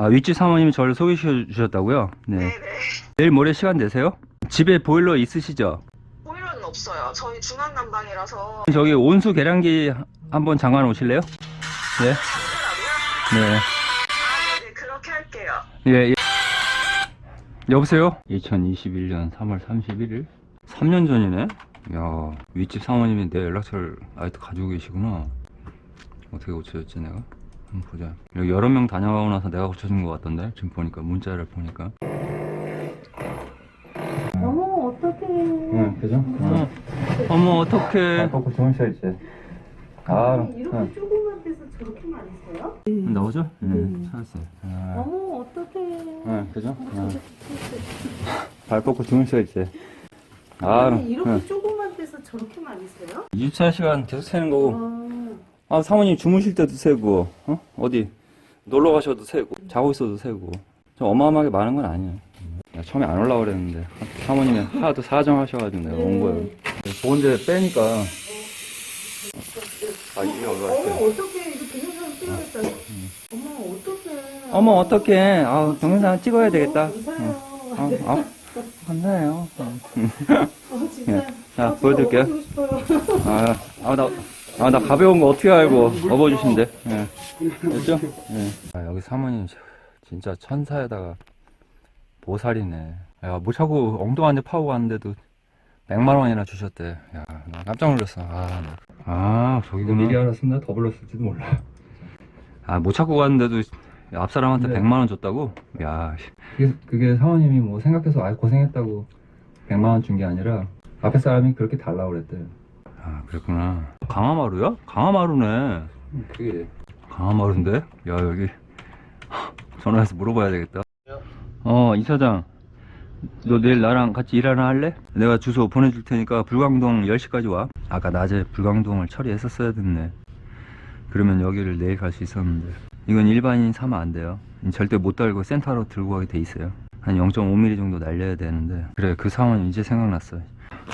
아, 윗집 사모님이 저를 소개시켜 주셨다고요? 네. 네네. 내일 모레 시간 되세요? 집에 보일러 있으시죠? 보일러는 없어요. 저희 중앙 난방이라서. 저기 온수 계량기 한번 잠깐 오실래요? 네. 네. 아, 네네. 그렇게 할게요. 예, 예. 여보세요? 2021년 3월 31일? 3년 전이네? 야, 윗집 사모님이 내 연락처를 아직도 가지고 계시구나. 어떻게 고쳐졌지, 내가? 한번 보자. 여기 여러 명 다녀가고 나서 내가 고쳐준 것 같던데? 지금 보니까, 문자를 보니까. 어머 어떡해 응, 그죠? 어. 어머, 어떡해. 꺾고 주무셔 이제. 아, 이렇게 조그만 데서 저렇게 많이 써요? 나오죠? 네, 음. 찾았어요. 아, 어머 어떡해 네, 그죠? 어, 아, 발 뻗고 주무셔 이제. 아, 아니, 이렇게 응. 조그만 데서 저렇게 많이 써요? 24시간 계속 새는 거고. 어, 아, 사모님 주무실 때도 세고, 어? 어디 놀러 가셔도 세고, 자고 있어도 세고. 좀 어마어마하게 많은 건 아니에요. 나 처음에 안 올라고 그랬는데, 사모님이 하도 사정하셔가지고 내가 온 거예요. 보온재 빼니까. 아, 이게 어머 올라왔어요. 어떡해 이거 동영상 찍어야겠다 어머 어떡해 어머, 어떡해. 아, 동영상 찍어야 되겠다. 감사해요 아, 아, 감사해요. 어, 진짜 예. 자, 아, 진짜 보여드릴게요. 업어주고 싶어요. 아, 아, 나, 아, 나 가벼운 거 어떻게 알고 업어주신대. 예. 됐죠? 예. 아, 여기 사모님 진짜 천사에다가 보살이네. 야, 뭐 자꾸 엉뚱한 데 파고 갔는데도 100만 원이나 주셨대. 야, 나 깜짝 놀랐어. 아, 나. 아, 저기구나. 미리 알았으면 더 불렀을지도 몰라. 아, 못 찾고 갔는데도 앞 사람한테 네. 100만 원 줬다고? 야, 씨. 그게, 그게 사모님이 뭐 생각해서 아 고생했다고 100만 원 준 게 아니라 앞에 사람이 그렇게 달라고 그랬대. 아, 그랬구나. 강화마루야? 강화마루네. 그게 강화마루인데? 야, 여기. 전화해서 물어봐야 되겠다. 어, 이사장. 너 내일 나랑 같이 일 하나 할래? 내가 주소 보내줄 테니까 불광동 10시까지 와. 아까 낮에 불광동을 처리했었어야 됐네. 그러면 여기를 내일 갈 수 있었는데. 이건 일반인 사면 안 돼요. 절대 못 달고 센터로 들고 가게 돼 있어요. 한 0.5mm 정도 날려야 되는데. 그래, 그 상황이 이제 생각났어.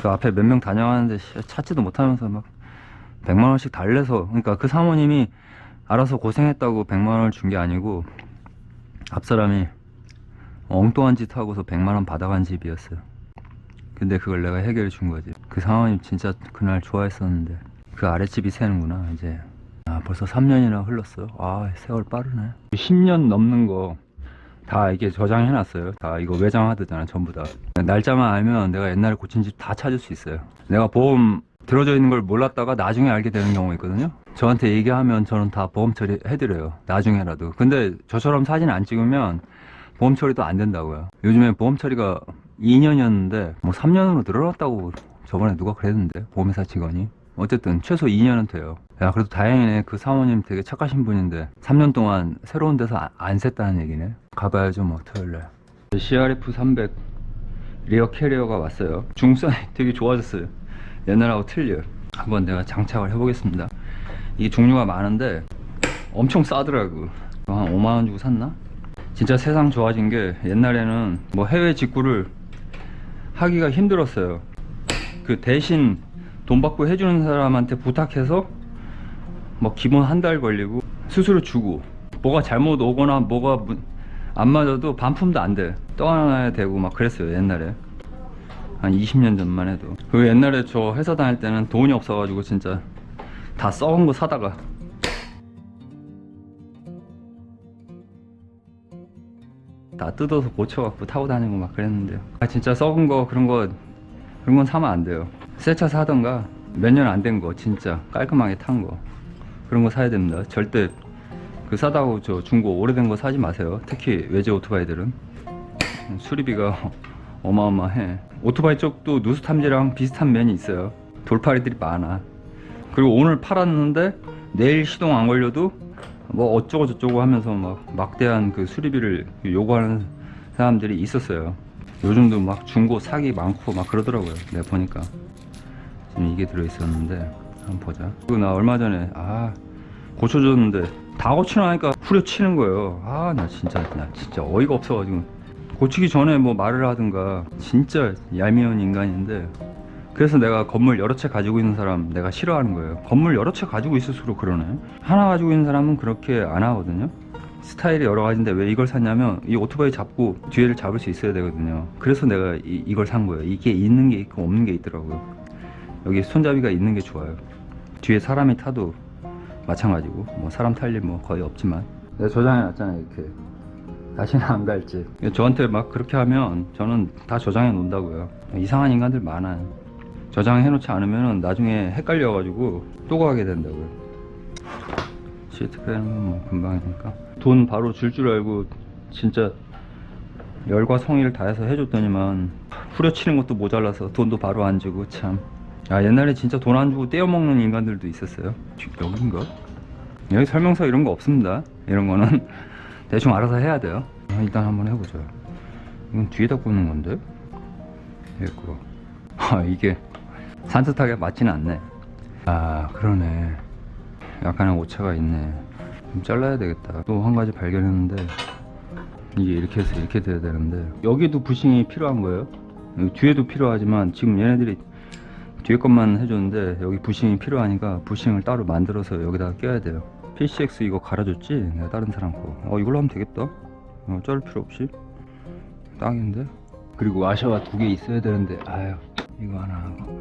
그 앞에 몇 명 다녀가는데 씨, 찾지도 못하면서 막 100만 원씩 달래서. 그러니까 그 사모님이 알아서 고생했다고 100만 원을 준 게 아니고 앞 사람이 엉뚱한 짓 하고서 100만 원 받아간 집이었어요. 근데 그걸 내가 해결해 준 거지. 그 상황이 진짜 그날 좋아했었는데 그 아랫집이 새는구나 이제. 아 벌써 3년이나 흘렀어요. 아 세월 빠르네. 10년 넘는 거 다 이게 저장해 놨어요. 다 이거 외장하드잖아 전부 다. 날짜만 알면 내가 옛날에 고친 집 다 찾을 수 있어요. 내가 보험 들어져 있는 걸 몰랐다가 나중에 알게 되는 경우가 있거든요. 저한테 얘기하면 저는 다 보험 처리 해드려요. 나중에라도. 근데 저처럼 사진 안 찍으면 보험 처리도 안 된다고요. 요즘에 보험 처리가 2년이었는데 뭐 3년으로 늘어났다고 저번에 누가 그랬는데 보험회사 직원이. 어쨌든 최소 2년은 돼요. 야 그래도 다행이네. 그 사모님 되게 착하신 분인데 3년 동안 새로운 데서 안, 안 샜다는 얘기네. 가봐야죠 뭐 토요일날. CRF 300 리어 캐리어가 왔어요. 중성이 되게 좋아졌어요. 옛날하고 틀려요. 한번 내가 장착을 해보겠습니다. 이게 종류가 많은데 엄청 싸더라고. 한 5만원 주고 샀나? 진짜 세상 좋아진 게 옛날에는 뭐 해외 직구를 하기가 힘들었어요. 그 대신 돈 받고 해주는 사람한테 부탁해서 뭐 기본 한 달 걸리고 수수료 주고 뭐가 잘못 오거나 뭐가 무- 안 맞아도 반품도 안 돼. 떠나야 되고 막 그랬어요 옛날에. 한 20년 전만 해도. 그 옛날에 저 회사 다닐 때는 돈이 없어가지고 진짜 다 썩은 거 사다가 다 뜯어서 고쳐갖고 타고 다니고 막 그랬는데요. 아 진짜 썩은 거 그런 거 그런 건 사면 안 돼요. 새 차 사던가 몇 년 안 된 거 진짜 깔끔하게 탄 거 그런 거 사야 됩니다. 절대 그 싸다고 저 중고 오래된 거 사지 마세요. 특히 외제 오토바이들은 수리비가 어마어마해. 오토바이 쪽도 누수 탐지랑 비슷한 면이 있어요. 돌팔이들이 많아. 그리고 오늘 팔았는데 내일 시동 안 걸려도 뭐 어쩌고 저쩌고 하면서 막 막대한 그 수리비를 요구하는 사람들이 있었어요. 요즘도 막 중고 사기 많고 막 그러더라고요. 내가 보니까 지금 이게 들어 있었는데 한번 보자. 그리고 나 얼마 전에 아 고쳐줬는데 다 고치나니까 후려치는 거예요. 아 나 진짜 나 진짜 어이가 없어가지고 고치기 전에 뭐 말을 하든가 진짜 얄미운 인간인데 그래서 내가 건물 여러 채 가지고 있는 사람 내가 싫어하는 거예요. 건물 여러 채 가지고 있을수록 그러네. 하나 가지고 있는 사람은 그렇게 안 하거든요. 스타일이 여러 가지인데 왜 이걸 샀냐면 이 오토바이 잡고 뒤에를 잡을 수 있어야 되거든요. 그래서 내가 이, 이걸 산 거예요. 이게 있는 게 있고 없는 게 있더라고요. 여기 손잡이가 있는 게 좋아요. 뒤에 사람이 타도 마찬가지고 뭐 사람 탈 일 뭐 거의 없지만 내가 저장해 놨잖아요 이렇게 다시는 안 갈지 저한테 막 그렇게 하면 저는 다 저장해 놓는다고요 이상한 인간들 많아요 저장해 놓지 않으면 나중에 헷갈려 가지고 또 가게 된다고요 시트 빼는 건뭐 금방이니까 돈 바로 줄줄 알고 진짜 열과 성의를 다해서 해줬더니만 후려치는 것도 모자라서 돈도 바로 안 주고 참. 아 옛날에 진짜 돈 안 주고 떼어먹는 인간들도 있었어요. 뒤- 여긴가? 여기 설명서 이런 거 없습니다. 이런 거는 대충 알아서 해야 돼요. 아, 일단 한번 해보죠. 이건 뒤에다 꽂는 건데? 됐고. 아 이게 산뜻하게 맞지는 않네. 아 그러네. 약간의 오차가 있네. 좀 잘라야 되겠다. 또 한 가지 발견했는데 이게 이렇게 해서 이렇게 돼야 되는데 여기도 부싱이 필요한 거예요. 뒤에도 필요하지만 지금 얘네들이 뒤에 것만 해줬는데 여기 부싱이 필요하니까 부싱을 따로 만들어서 여기다가 껴야 돼요. PCX 이거 갈아줬지? 내가 다른 사람 거. 어 이걸로 하면 되겠다. 어, 자를 필요 없이 딱인데. 그리고 와셔가 두 개 있어야 되는데 아유 이거 하나 하고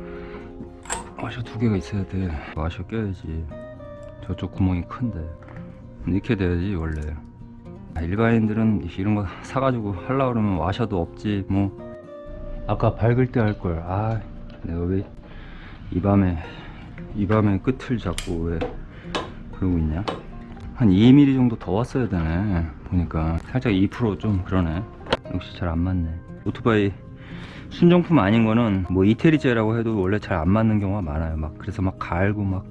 와셔 두 개가 있어야 돼. 와셔 껴야지. 저쪽 구멍이 큰데 이렇게 돼야지 원래. 아, 일반인들은 이런 거 사가지고 하려고 그러면 와셔도 없지 뭐 아까 밝을 때 할 걸 아 내가 왜 이 밤에 이 밤에 끝을 잡고 왜 그러고 있냐? 한 2mm 정도 더 왔어야 되네. 보니까 살짝 2%좀 그러네. 역시 잘 안 맞네. 오토바이 순정품 아닌 거는 뭐 이태리제라고 해도 원래 잘 안 맞는 경우가 많아요. 막 그래서 막 갈고 막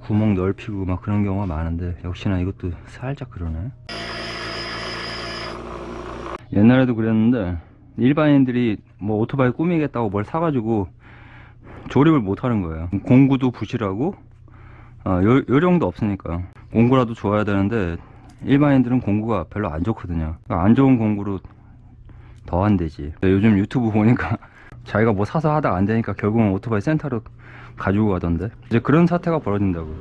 구멍 넓히고 막 그런 경우가 많은데 역시나 이것도 살짝 그러네. 옛날에도 그랬는데 일반인들이 뭐 오토바이 꾸미겠다고 뭘 사가지고 조립을 못 하는 거예요. 공구도 부실하고 어, 요, 요령도 없으니까 공구라도 좋아야 되는데 일반인들은 공구가 별로 안 좋거든요. 안 좋은 공구로 더안 되지. 요즘 유튜브 보니까 자기가 뭐 사서 하다 안 되니까 결국은 오토바이 센터로 가지고 가던데 이제 그런 사태가 벌어진다고.